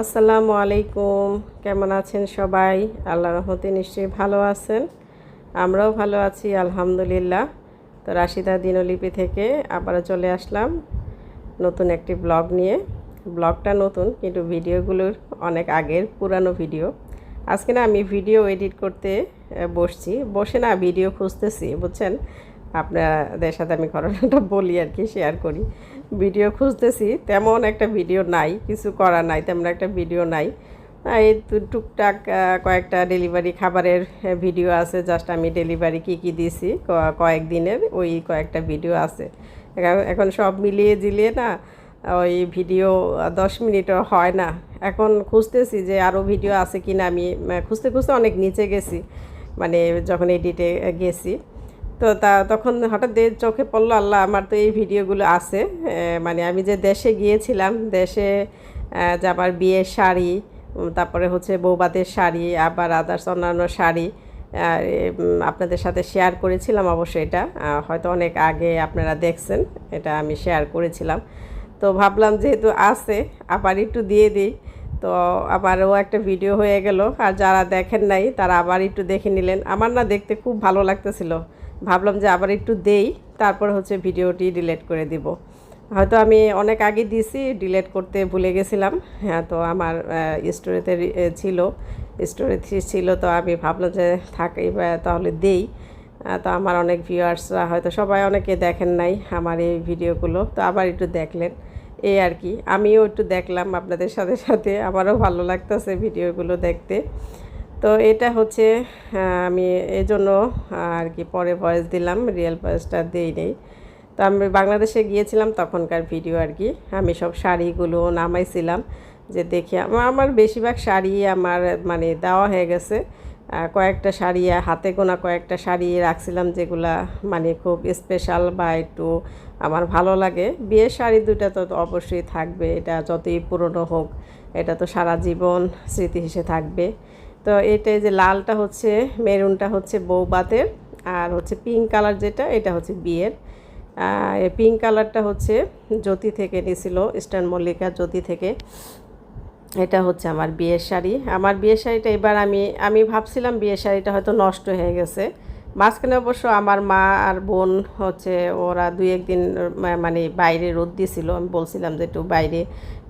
আসসালামু আলাইকুম। কেমন আছেন সবাই? আল্লাহ রহমতে নিশ্চয়ই ভালো আছেন। আমরাও ভালো আছি, আলহামদুলিল্লাহ। তো রাশিদা দিনলিপি থেকে আবার চলে আসলাম নতুন একটি ব্লগ নিয়ে। ব্লগটা নতুন, কিন্তু ভিডিওগুলোর অনেক আগের পুরানো ভিডিও। আজকে না আমি ভিডিও এডিট করতে বসছি। বসে না ভিডিও খুঁজতেছি, বুঝছেন? আপনাদের সাথে আমি ঘটনাটা বলি আর কি শেয়ার করি। ভিডিও খুঁজতেছি, তেমন একটা ভিডিও নাই, কিছু করা নাই, তেমন একটা ভিডিও নাই। এই টুকটাক কয়েকটা ডেলিভারি খাবারের ভিডিও আছে, জাস্ট আমি ডেলিভারি কী কী দিয়েছি ক- কয়েকদিনের ওই কয়েকটা ভিডিও আছে। এখন সব মিলিয়ে জিলিয়ে না, ওই ভিডিও দশ মিনিটও হয় না। এখন খুঁজতেছি যে আরও ভিডিও আছে কি না আমি খুঁজতে খুঁজতে অনেক নিচে গেছি মানে যখন এডিটে গেছি। তো তা তখন হঠাৎ চোখে পড়ল, আল্লাহ আমার তো এই ভিডিওগুলো আছে। মানে আমি যে দেশে গিয়েছিলাম, দেশে যাবার বিয়ের শাড়ি তারপরে হচ্ছে বৌবাতের শাড়ি, আবার আদার্স অন্যান্য শাড়ি আপনাদের সাথে শেয়ার করেছিলাম অবশ্যই এটা হয়তো অনেক আগে আপনারা দেখছেন, এটা আমি শেয়ার করেছিলাম। তো ভাবলাম যেহেতু আছে, আবার একটু দিয়ে দিই। তো আবারও একটা ভিডিও হয়ে গেল, আর যারা দেখেন নাই, তারা আবার একটু দেখে নিলেন। আমার না দেখতে খুব ভালো লাগতেছিল। ভাবলাম যে আবার একটু দেই, তারপর হচ্ছে ভিডিওটি ডিলেট করে দিব। হয়তো আমি অনেক আগে দিছি ডিলেট করতে ভুলে গেছিলাম। হ্যাঁ তো আমার স্টোরিতে ছিল স্টোরি ছিল, তো আমি ভাবলাম যে থাক তাহলে দেই। তো আমার অনেক ভিউয়ার্সরা হয়তো সবাই অনেকে দেখেন নাই আমার এই ভিডিওগুলো, তো আবার একটু দেখলেন। এই আর কি, আমিও একটু দেখলাম আপনাদের সাথে সাথে, আমারও ভালো লাগতেছে ভিডিওগুলো দেখতে। তো এটা হচ্ছে আমি এই জন্য আর কি পরে ভয়েস দিলাম রিয়েল ভয়েসটা দিই নেই। তো আমি বাংলাদেশে গিয়েছিলাম তখনকার ভিডিও আর কি। আমি সব শাড়িগুলো নামাইছিলাম যে দেখি আমার আমার বেশিরভাগ শাড়ি আমার মানে দেওয়া হয়ে গেছে। কয়েকটা শাড়ি, হাতে গোনা কয়েকটা শাড়ি রাখছিলাম যেগুলা মানে খুব স্পেশাল বা একটু আমার ভালো লাগে। বিয়ের শাড়ি দুটা তো অবশ্যই থাকবে, এটা যতই পুরনো হোক, এটা তো সারা জীবন স্মৃতি হিসেবে থাকবে। তো এটাই যে লালটা হচ্ছে, মেরুনটা হচ্ছে বৌবাতের আর হচ্ছে পিঙ্ক কালার যেটা, এটা হচ্ছে বিয়ের। পিঙ্ক কালারটা হচ্ছে জ্যোতি থেকে নিয়েছিল ইস্টার্ন মল্লিকা জ্যোতি থেকে। এটা হচ্ছে আমার বিয়ের শাড়ি। আমার বিয়ের শাড়িটা এবার আমি আমি ভাবছিলাম বিয়ের শাড়িটা হয়তো নষ্ট হয়ে গেছে। মাঝখানে অবশ্য আমার মা আর বোন হচ্ছে, ওরা দুই একদিন মানে বাইরে রোদ দিয়েছিল আমি বলছিলাম যে একটু বাইরে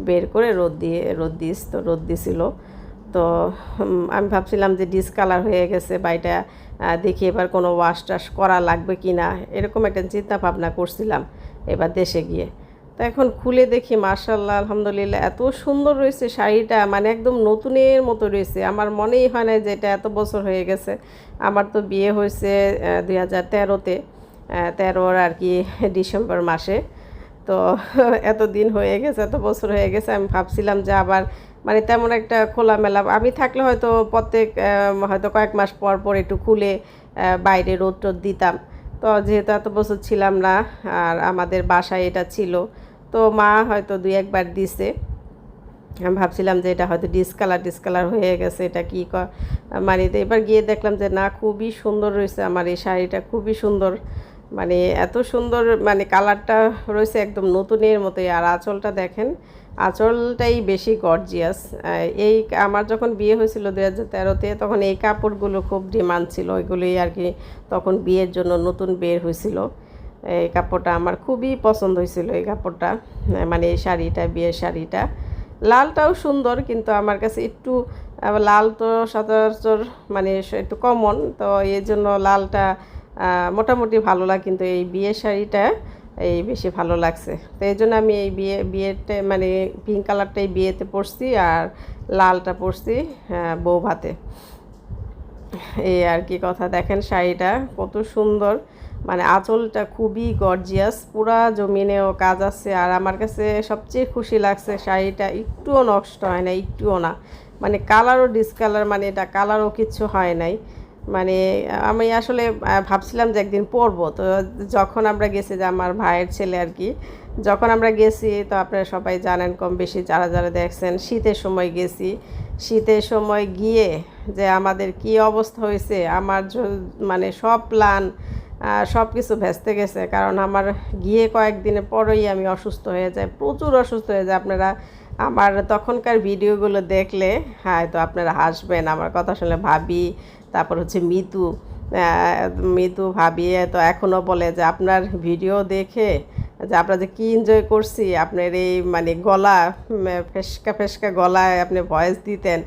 বের করে রোদ দিয়ে, রোদ দিস, তো রোদ দিছিল। তো আমি ভাবছিলাম যে ডিসকালার হয়ে গেছে বাড়িটা আহ, দেখি এবার কোনো ওয়াশ টাশ করা লাগবে কি না এরকম একটা চিন্তা ভাবনা করছিলাম এবার দেশে গিয়ে। তো এখন খুলে দেখি মার্শাল্লাহ আলহামদুলিল্লাহ এত সুন্দর রয়েছে শাড়িটা মানে একদম নতুনের মতো রয়েছে। আমার মনেই হয় না যে এটা এত বছর হয়ে গেছে। আমার তো বিয়ে হয়েছে দুই হাজার তেরোতে তেরোর আর কি ডিসেম্বর মাসে। তো এত দিন হয়ে গেছে, এত বছর হয়ে গেছে, আমি ভাবছিলাম যে আবার মানে তেমন একটা খোলামেলা, আমি থাকলে হয়তো প্রত্যেক হয়তো কয়েক মাস পর পর একটু খুলে বাইরে রোদ টোদ দিতাম। তো যেহেতু এত বছর ছিলাম না, আর আমাদের বাসায় এটা ছিল, তো মা হয়তো দুই একবার দিছে। আমি ভাবছিলাম যে এটা হয়তো ডিসকালার ডিসকালার হয়ে গেছে, এটা কি মানে এবার গিয়ে দেখলাম যে না, খুবই সুন্দর রয়েছে আমার এই শাড়িটা, খুবই সুন্দর। মানে এত সুন্দর মানে কালারটা রয়েছে একদম নতুনের মতোই। আর আঁচলটা দেখেন, আঁচলটাই বেশি গর্জিয়াস এই আমার যখন বিয়ে হয়েছিল দু হাজার তেরোতে, তখন এই কাপড়গুলো খুব ডিমান্ড ছিল। ওইগুলোই আর কি তখন বিয়ের জন্য নতুন বের হয়েছিল। এই কাপড়টা আমার খুবই পছন্দ হয়েছিল, এই কাপড়টা। মানে এই শাড়িটা, বিয়ের শাড়িটা। লালটাও সুন্দর, কিন্তু আমার কাছে একটু লাল তো সচরাচর মানে একটু কমন তো এই জন্য লালটা মোটামুটি ভালো লাগে, কিন্তু এই বিয়ের শাড়িটা এই বেশি ভালো লাগছে। তো এই জন্য আমি এই বিয়ে, বিয়েতে মানে পিঙ্ক কালারটাই বিয়েতে পরছি আর লালটা পরছি বউ ভাতে এই আর কি কথা, দেখেন শাড়িটা কত সুন্দর। মানে আঁচলটা খুবই গর্জিয়াস পুরা জমিনেও কাজ আছে। আর আমার কাছে সবচেয়ে খুশি লাগছে শাড়িটা, একটুও নষ্ট হয় না, একটুও না। মানে কালারও ডিসকালার মানে এটা কালারও কিছু হয় নাই। মানে আমি আসলে ভাবছিলাম যে একদিন পরবো। তো যখন আমরা গেছি যে আমার ভাইয়ের ছেলে আর কি, যখন আমরা গেছি, তো আপনারা সবাই জানেন কম বেশি যারা যারা দেখছেন, শীতের সময় গেছি। শীতের সময় গিয়ে যে আমাদের কি অবস্থা হয়েছে, আমার মানে সব প্ল্যান সব কিছু ভেস্তে গেছে। কারণ আমার গিয়ে কয়েকদিনের পরেই আমি অসুস্থ হয়ে যাই, প্রচুর অসুস্থ হয়ে যায় আপনারা আমার তখনকার ভিডিওগুলো দেখলে হয়তো আপনারা হাসবেন, আমার কথা শুনলে ভাবি, তারপর হচ্ছে মিতু মিতু ভাবি, তো এখনও বলে যে আপনার ভিডিও দেখে যে আপনারা যে কী এনজয় করছি, আপনার এই মানে গলা ফেসকা ফেসকা গলায় আপনি ভয়েস দিতেন,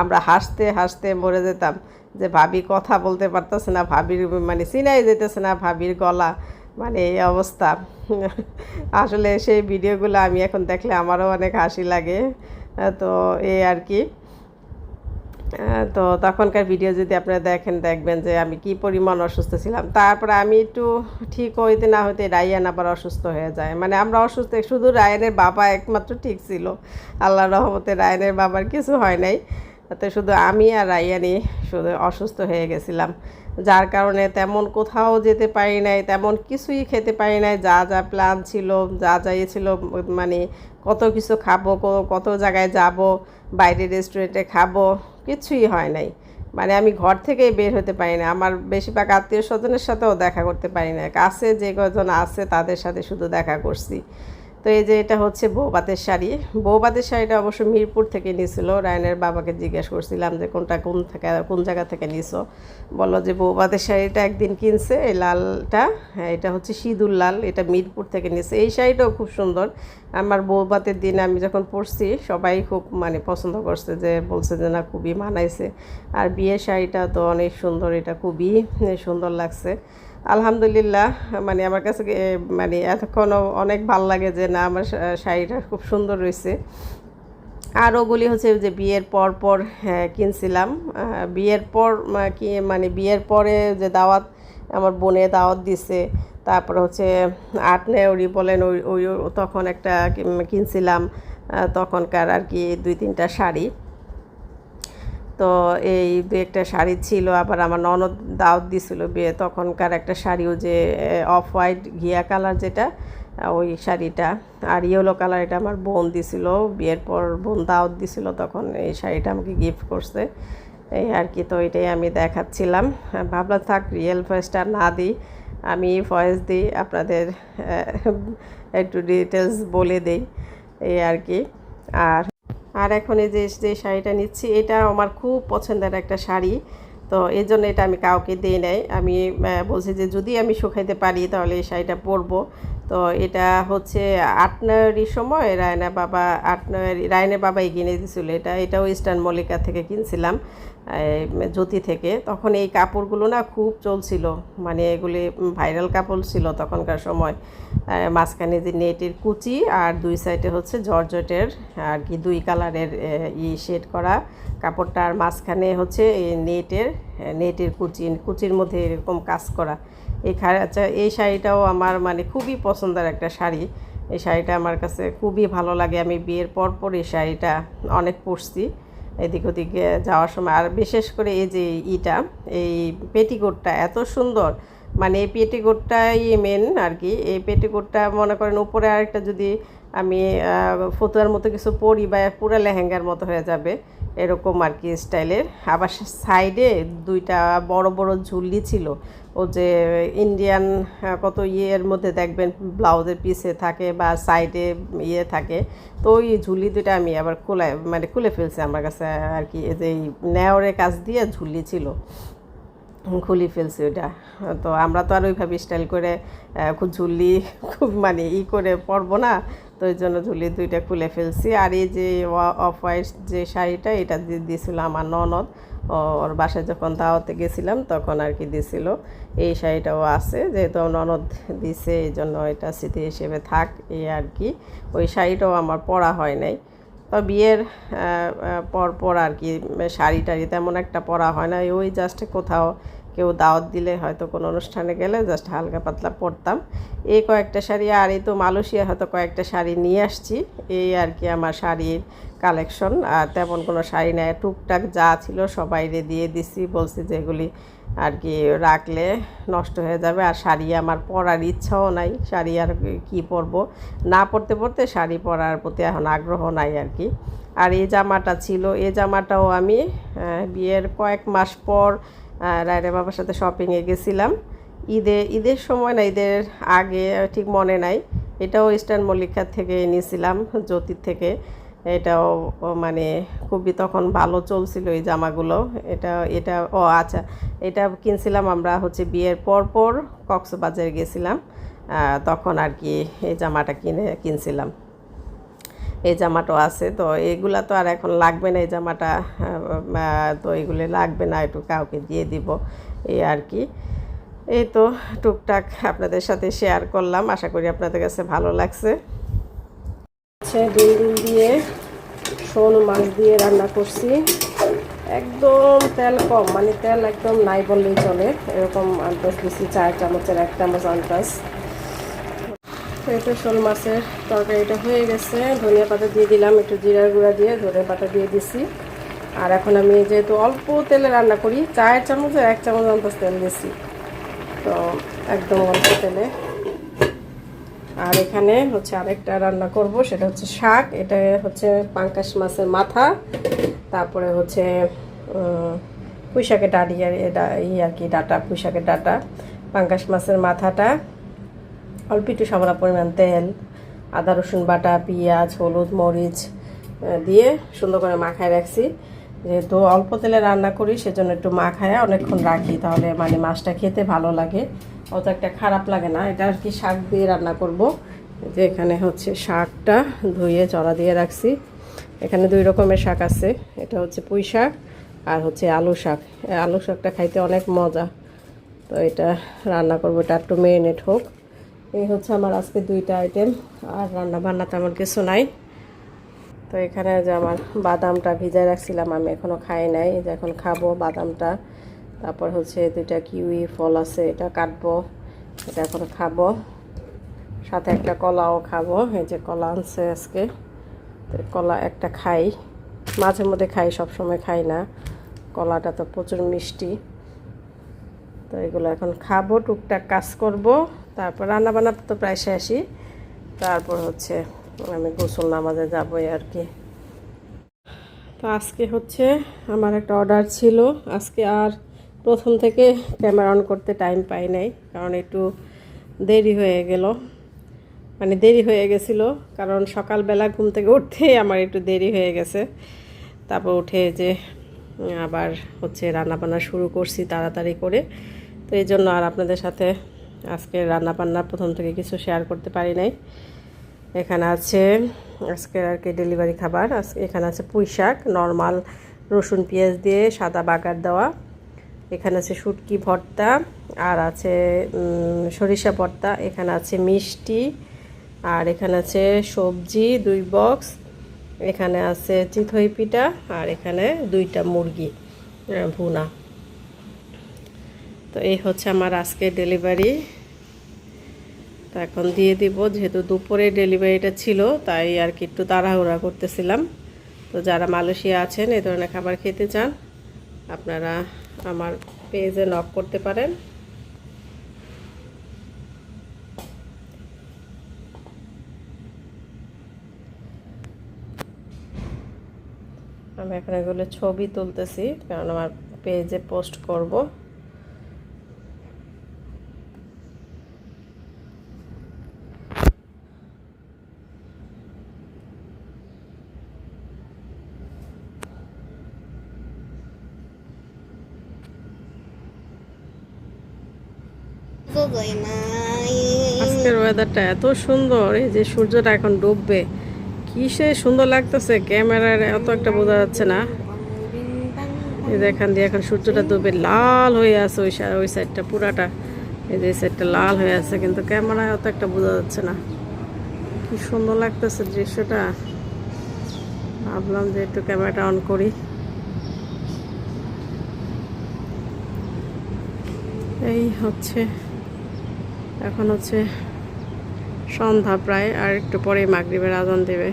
আমরা হাসতে হাসতে মরে যেতাম। যে ভাবি কথা বলতে পারতেছে না, ভাবির মানে চিনাই যেতেছে না ভাবির গলা। মানে এই অবস্থা। আসলে সেই ভিডিওগুলো আমি এখন দেখলে আমারও অনেক হাসি লাগে। তো এই আর কি। তো তখনকার ভিডিও যদি আপনারা দেখেন, দেখবেন যে আমি কি পরিমাণ অসুস্থ ছিলাম। তারপরে আমি একটু ঠিক হইতে না হইতে রায়ান আবার অসুস্থ হয়ে যায়। মানে আমরা অসুস্থ, শুধু রায়ানের বাবা একমাত্র ঠিক ছিল। আল্লাহ রহমতে রায়ানের বাবার কিছু হয় নাই। তো শুধু আমি আর রায়ানি শুধু অসুস্থ হয়ে গেছিলাম। যার কারণে তেমন কোথাও যেতে পারি নাই, তেমন কিছুই খেতে পারি নাই। যা যা প্ল্যান ছিল, যা যা ইয়ে ছিল মানে কত কিছু খাব কত জায়গায় যাব, বাইরে রেস্টুরেন্টে খাব, কিছুই হয় নাই। মানে আমি ঘর থেকেই বের হতে পারি না। আমার বেশিরভাগ আত্মীয় স্বজনের সাথেও দেখা করতে পারি না। কাছে যে কজন আছে তাদের সাথে শুধু দেখা করছি। তো এই যে এটা হচ্ছে বৌবাতের শাড়ি। বৌবাতের শাড়িটা অবশ্য মিরপুর থেকে নিয়েছিল রায়নের বাবাকে জিজ্ঞেস করছিলাম যে কোনটা কোন থেকে, কোন জায়গা থেকে নিছো? বলল যে বৌবাতের শাড়িটা একদিন কিনছে, এই লালটা হ্যাঁ এটা হচ্ছে সিঁদুর লাল, এটা মিরপুর থেকে নিয়েছে এই শাড়িটাও খুব সুন্দর। আমার বৌবাতের দিন আমি যখন পরছি, সবাই খুব মানে পছন্দ করছে যে, বলছে যে না, খুবই মানাইছে। আর বিয়ের শাড়িটা তো অনেক সুন্দর, এটা খুবই সুন্দর লাগছে। আলহামদুলিল্লাহ মানে আমার কাছে মানে এতক্ষণও অনেক ভালো লাগে যে না আমার শাড়িটা খুব সুন্দর রয়েছে। আর ওগুলি হচ্ছে যে বিয়ের পর পর হ্যাঁ, কিনছিলাম। বিয়ের পর কি মানে বিয়ের পরে যে দাওয়াত আমার বোনে দাওয়াত দিছে তারপর হচ্ছে আট নেওরি বলেন ওই ওই তখন একটা কিনছিলাম তখনকার আর কি দুই তিনটা শাড়ি। তো এই দু একটা শাড়ি ছিল, আবার আমার ননদ দাওয়াত দিছিল বিয়ে, তখনকার একটা শাড়িও যে অফ হোয়াইট ঘিয়া কালার যেটা, ওই শাড়িটা, আর ইয়েলো কালার এটা আমার বোন দিছিল, বিয়ের পর বোন দাওয়াত দিছিল, তখন এই শাড়িটা আমাকে গিফট করছে। এই আর কি, তো এটাই আমি দেখাচ্ছিলাম। ভাবলাম, থাক রিয়েল ভয়েসটা না দিই, আমি ভয়েস দিই, আপনাদের একটু ডিটেলস বলে দিই, এই আর কি। আর আর এখন এই যে যে শাড়িটা নিচ্ছি এটা আমার খুব পছন্দের একটা শাড়ি। তো এই জন্য এটা আমি কাউকে দিই নাই। আমি বলছি যে যদি আমি শুকাইতে পারি তাহলে এই শাড়িটা পরবো। তো এটা হচ্ছে আট সময় রায়না বাবা আট রায়না বাবাই কিনে দিয়েছিল এটা। এটাও ইস্টার্ন মল্লিকা থেকে কিনছিলাম। জ্যোতি থেকে তখন এই কাপড়গুলো না খুব চলছিল। মানে এগুলি ভাইরাল কাপড় ছিল তখনকার সময়। মাঝখানে যে নেটের কুচি আর দুই সাইডে হচ্ছে জর্জটের আর কি দুই কালারের ই শেড করা কাপড়টা। আর মাঝখানে হচ্ছে এই নেটের নেটের কুচি কুচির মধ্যে এরকম কাজ করা। এই আচ্ছা, এই শাড়িটাও আমার মানে খুবই পছন্দের একটা শাড়ি। এই শাড়িটা আমার কাছে খুবই ভালো লাগে। আমি বিয়ের পর পর এই শাড়িটা অনেক পরছি। এদিক ওদিকে যাওয়ার সময়। আর বিশেষ করে এই যে ইটা, এই পেটিকোটটা এত সুন্দর। মানে এই পেটিকোটটাই মেন আর কি। এই পেটিকোটটা মনে করেন উপরে আরেকটা যদি আমি ফতুয়ার মতো কিছু পরি বা পুরো লেহেঙ্গার মতো হয়ে যাবে, এরকম আর কি স্টাইলের। আবার সাইডে দুইটা বড় বড় ঝুলি ছিল। ও যে ইন্ডিয়ান কত ইয়ের মধ্যে দেখবেন ব্লাউজের পিসে থাকে বা সাইডে ইয়ে থাকে। তো ওই ঝুলি দুটা আমি আবার খুলে মানে খুলে ফেলছি আমার কাছে আর কি। যে নেওয়ারের কাজ দিয়ে ঝুলি ছিল, খুলি ফেলছি ওটা তো আমরা তো আর ওইভাবে স্টাইল করে খুব ঝুলি, খুব মানে ই করে পরবো না। তো ওই জন্য ঝুলি দুইটা খুলে ফেলছি। আর এই যে অফ হোয়াইট যে শাড়িটা, এটা দিয়ে দিয়েছিল আমার ননদ। ওর বাসায় যখন দাওয়াতে গেছিলাম, তখন আর কি দিয়েছিল। এই শাড়িটাও আছে, যেহেতু ননদ দিছে, এই জন্য এটা স্মৃতি হিসেবে থাক, এই আর কি। ওই শাড়িটাও আমার পরা হয় নাই। তো বিয়ের পর পর আর কি শাড়ি টাড়ি তেমন একটা পরা হয় না ওই জাস্ট কোথাও কেউ দাওয়াত দিলে হয়তো কোনো অনুষ্ঠানে গেলে জাস্ট হালকা পাতলা পরতাম এই কয়েকটা শাড়ি আর এই তো মালয়েশিয়া হয়তো কয়েকটা শাড়ি নিয়ে আসছি। এই আর কি আমার শাড়ির কালেকশন আর তেমন কোনো শাড়ি নেয় টুকটাক যা ছিল সবাইরে দিয়ে দিছি। বলছি যে এগুলি আর কি রাখলে নষ্ট হয়ে যাবে। আর শাড়ি আমার পরার ইচ্ছাও নাই। শাড়ি আর কি পরবো? না পরতে পরতে শাড়ি পরার প্রতি এখন আগ্রহ নাই আর কি। আর এই জামাটা ছিল। এই জামাটাও আমি বিয়ের কয়েক মাস পর রায়রা বাবার সাথে শপিংয়ে গেছিলাম। ঈদে, ঈদের সময় না, ঈদের আগে ঠিক মনে নাই। এটাও ইস্টার্ন মল্লিকা থেকে নিয়েছিলাম জ্যোতির থেকে। এটাও মানে খুবই তখন ভালো চলছিল এই জামাগুলো। এটা এটা, ও আচ্ছা এটা কিনছিলাম আমরা হচ্ছে বিয়ের পর পর, কক্সবাজারে গেছিলাম। তখন আর কি এই জামাটা কিনে, কিনছিলাম। এই জামাটাও আছে, তো এগুলা তো আর এখন লাগবে না এই জামাটা তো এগুলো লাগবে না, একটু কাউকে দিয়ে দিব, এই আর কি। এই তো টুকটাক আপনাদের সাথে শেয়ার করলাম, আশা করি আপনাদের কাছে ভালো লাগছে। হচ্ছে ডিম দিয়ে শোল মাছ দিয়ে রান্না করছি। একদম তেল কম মানে তেল একদম নাই বললেই চলে, এরকম আন্দাজ দিচ্ছি চার চামচের এক চামচ আন্দাজ তো এটা শোল মাছের তরকারিটা হয়ে গেছে। ধনিয়া পাতা দিয়ে দিলাম একটু জিরা গুঁড়া দিয়ে ধনিয়া পাতা দিয়ে দিছি। আর এখন আমি যেহেতু অল্প তেলে রান্না করি চার চামচের এক চামচ আন্দাজ তেল দিছি। তো একদম অল্প তেলে। আর এখানে হচ্ছে আরেকটা রান্না করব সেটা হচ্ছে শাক। এটা হচ্ছে পাঙ্কাশ মাছের মাথা। তারপরে হচ্ছে উম, পুঁই শাকের ডাটি আর এটা ই আর কি ডাটা পুঁই শাকের ডাটা। পাঙ্কাশ মাছের মাথাটা। অল্প একটু সামান্য পরিমাণ তেল, আদা, রসুন বাটা, পেঁয়াজ, হলুদ, মরিচ দিয়ে সুন্দর করে মাখায় রাখছি। যেহেতু অল্প তেলে রান্না করি, সেজন্য একটু মাখায় অনেকক্ষণ রাখি, তাহলে মানে মাছটা খেতে ভালো লাগে। অত একটা খারাপ লাগে না। এটা আর কি শাক দিয়ে রান্না করব। যে এখানে হচ্ছে শাকটা ধুয়ে চড়া দিয়ে রাখছি। এখানে দুই রকমের শাক আছে। এটা হচ্ছে পুঁই শাক আর হচ্ছে আলু শাক। আলু শাকটা খাইতে অনেক মজা। তো এটা রান্না করব। এটা একটু মেরিনেট হোক। এই হচ্ছে আমার আজকে দুইটা আইটেম আর রান্না বান্না তেমন কিছু নাই। তো এখানে যে আমার বাদামটা ভিজায় রাখছিলাম, আমি এখনও খাই নাই। যে এখন খাব বাদামটা। তারপর হচ্ছে দুইটা কিউই ফল আছে, এটা কাটবো, এটা এখন খাব। সাথে একটা কলাও খাব, এই যে কলা আনছে আজকে। তো কলা একটা খাই। মাঝে মধ্যে খাই সব সময় খাই না। কলাটা তো প্রচুর মিষ্টি। তো এগুলো এখন খাব, টুকটাক কাজ করব। তারপর রান্না বান্না তো প্রায় শেষই। তারপর হচ্ছে আমি গোসল নামাজে যাব আর কি। তো আজকে হচ্ছে আমার একটা অর্ডার ছিল। আজকে আর প্রথম থেকে ক্যামেরা অন করতে টাইম পাই নাই, কারণ একটু দেরি হয়ে গেল। মানে দেরি হয়ে গেছিল, কারণ সকালবেলা ঘুম থেকে উঠতেই আমার একটু দেরি হয়ে গেছে। তারপর উঠে যে আবার হচ্ছে রান্নাবান্না শুরু করছি তাড়াতাড়ি করে। তো এই জন্য আর আপনাদের সাথে আজকে রান্নাবান্না প্রথম থেকে কিছু শেয়ার করতে পারি নাই। এখানে আছে আজকে আর কি ডেলিভারি খাবার। আজকে এখানে আছে পুঁই শাক নর্মাল রসুন পেঁয়াজ দিয়ে সাদা বাগার দেওয়া। এখানে আছে শুটকি ভর্তা, আর আছে সরিষা ভর্তা, এখানে আছে মিষ্টি, আর এখানে আছে সবজি, দুই বক্স এখানে আছে চিথই পিঠা, আর এখানে দুইটা মুরগি ভুনা। তো এই হচ্ছে আমার আজকে ডেলিভারি তো এখন দিয়ে দিব, যেহেতু দুপুরে ডেলিভারিটা ছিল, তাই আর কি একটু তাড়াহুড়া করতেছিলাম। তো যারা মালয়েশিয়া আছেন, এই ধরনের খাবার খেতে চান, আপনারা আমার পেজে নক করতে পারেন। আমি এখন এগুলো ছবি তুলতেছি, কারণ আমার পেজে পোস্ট করব। আজকের ওয়েদারটা এত সুন্দর, এই যে সূর্যটা এখন ডুববে কি সে সুন্দর লাগতেছে, ক্যামেরার এত একটা বোঝা যাচ্ছে না। এই যে এখান দিয়ে এখন সূর্যটা ডুবে লাল হয়ে আছে ওই ওই সাইডটা পুরাটা। এই যে সাইডটা লাল হয়ে আছে, কিন্তু ক্যামেরায় অত একটা বোঝা যাচ্ছে না। কি সুন্দর লাগতেছে দৃশ্যটা। ভাবলাম যে একটু ক্যামেরাটা অন করি। এই হচ্ছে এখন হচ্ছে সন্ধ্যা প্রায় আর একটু পরে মাগরীবের আজান দেবে।